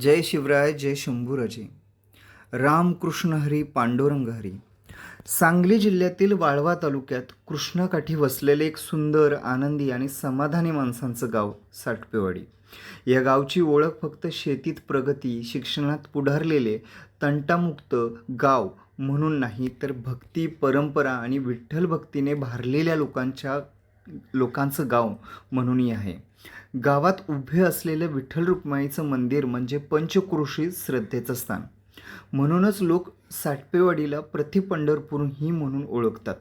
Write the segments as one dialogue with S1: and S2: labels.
S1: जय शिवराय जय शंभूराजे. रामकृष्ण हरी पांडुरंग हरी. सांगली जिल्ह्यातील वाळवा तालुक्यात कृष्णाकाठी वसलेले एक सुंदर आनंदी आणि समाधानी माणसांचं गाव साटपेवाडी या गावची ओळख फक्त शेतीत प्रगती शिक्षणात पुढारलेले तंटामुक्त गाव म्हणून नाही तर भक्ती परंपरा आणि विठ्ठल भक्तीने भारलेल्या लोकांच्या लोकांचं गाव म्हणूनही आहे. गावात उभे असलेलं विठ्ठल रुक्माईचं मंदिर म्हणजे पंचक्रोशी श्रद्धेचं स्थान. म्हणूनच लोक साठपेवाडीला प्रति पंढरपूर ही म्हणून ओळखतात.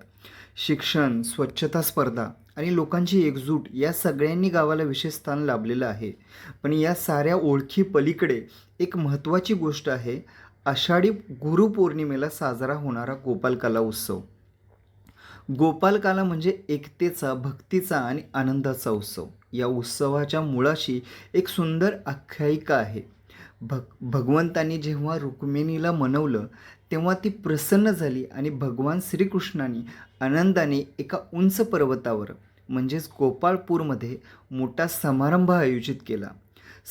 S1: शिक्षण स्वच्छता स्पर्धा आणि लोकांची एकजूट या सगळ्यांनी गावाला विशेष स्थान लाभलेलं आहे. पण या साऱ्या ओळखी पलीकडे एक महत्त्वाची गोष्ट आहे. आषाढी गुरुपौर्णिमेला साजरा होणारा गोपालकला उत्सव. गोपालकाला म्हणजे एकतेचा भक्तीचा आणि आनंदाचा उत्सव. या उत्सवाच्या मुळाशी एक सुंदर आख्यायिका आहे. भग भगवंतांनी जेव्हा रुक्मिणीला मनवलं तेव्हा ती प्रसन्न झाली आणि भगवान श्रीकृष्णाने आनंदाने एका उंच पर्वतावर म्हणजेच गोपाळपूरमध्ये मोठा समारंभ आयोजित केला.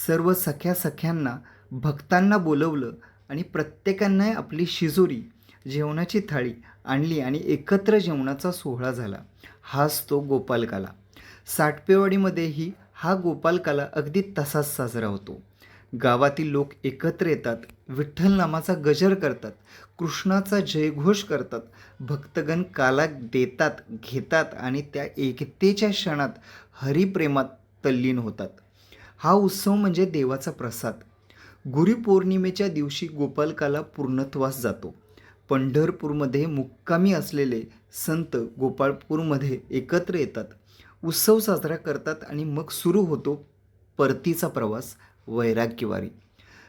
S1: सर्व सख्या सख्यांना भक्तांना बोलवलं आणि प्रत्येकाने आपली शिजोरी जेवणाची थाळी आणली आणि एकत्र जेवणाचा सोहळा झाला. हाच तो गोपालकाला. साठपेवाडीमध्येही हा गोपालकाला अगदी तसाच साजरा होतो. गावातील लोक एकत्र येतात विठ्ठल नामाचा गजर करतात कृष्णाचा जयघोष करतात भक्तगण काला देतात घेतात आणि त्या एकतेच्या क्षणात हरिप्रेमात तल्लीन होतात. हा उत्सव म्हणजे देवाचा प्रसाद. गुरुपौर्णिमेच्या दिवशी गोपालकाला पूर्णत्वास जातो. पंढरपूरमध्ये मुक्कामी असलेले संत गोपाळपूरमध्ये एकत्र येतात. उत्सव साजरा करतात आणि मग सुरू होतो परतीचा प्रवास वैराग्यवारी.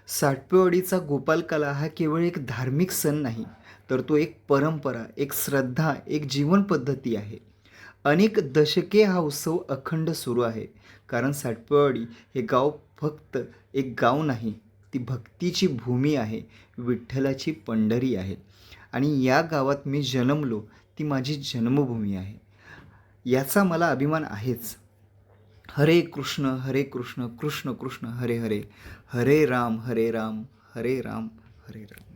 S1: साठपेवाडीचा गोपालकाला हा केवळ एक धार्मिक सण नाही तर तो एक परंपरा एक श्रद्धा एक जीवनपद्धती आहे. अनेक दशके हा उत्सव अखंड सुरू आहे कारण साठपेवाडी हे गाव फक्त एक गाव नाही ती भक्तीची भूमी आहे विठ्ठलाची पंढरी आहे. आणि या गावात मी जन्मलो ती माझी जन्मभूमी आहे. याचा मला अभिमान आहेच. हरे कृष्ण हरे कृष्ण कृष्ण कृष्ण हरे हरे. हरे राम हरे राम हरे राम हरे राम.